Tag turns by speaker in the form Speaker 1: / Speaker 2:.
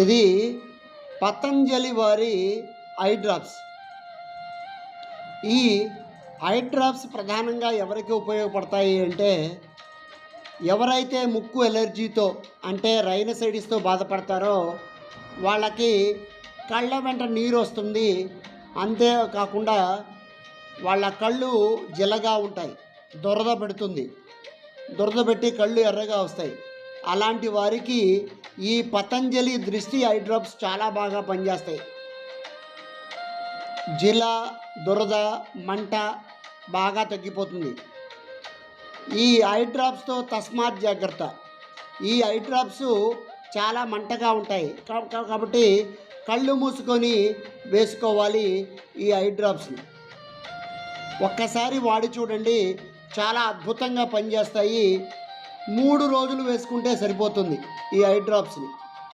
Speaker 1: ఇది పతంజలి వారి eye drops ఈ ఐ డ్రాప్స్ ప్రధానంగా ఎవరికి ఉపయోగపడతాయి అంటే ఎవరైతే ముక్కు ఎలర్జీతో అంటే రైనసైటిస్తో బాధపడతారో వాళ్ళకి కళ్ళ వెంట నీరు వస్తుంది. అంతేకాకుండా వాళ్ళ కళ్ళు జిలగా ఉంటాయి దురద పెడుతుంది. దురద పెట్టి కళ్ళు ఎర్రగా వస్తాయి. అలాంటి వారికి ఈ పతంజలి దృష్టి ఐ డ్రాప్స్ చాలా బాగా పనిచేస్తాయి. జిల దురద మంట బాగా తగ్గిపోతుంది. ఈ ఐ డ్రాప్స్తో తస్మాత్ జాగ్రత్త. ఈ ఐ డ్రాప్స్ చాలా మంటగా ఉంటాయి. కాబట్టి కళ్ళు మూసుకొని వేసుకోవాలి ఈ ఐ డ్రాప్స్ని ఒక్కసారి వాడి చూడండి చాలా అద్భుతంగా పనిచేస్తాయి మూడు రోజులు వేసుకుంటే సరిపోతుంది ఈ ఐ డ్రాప్స్ని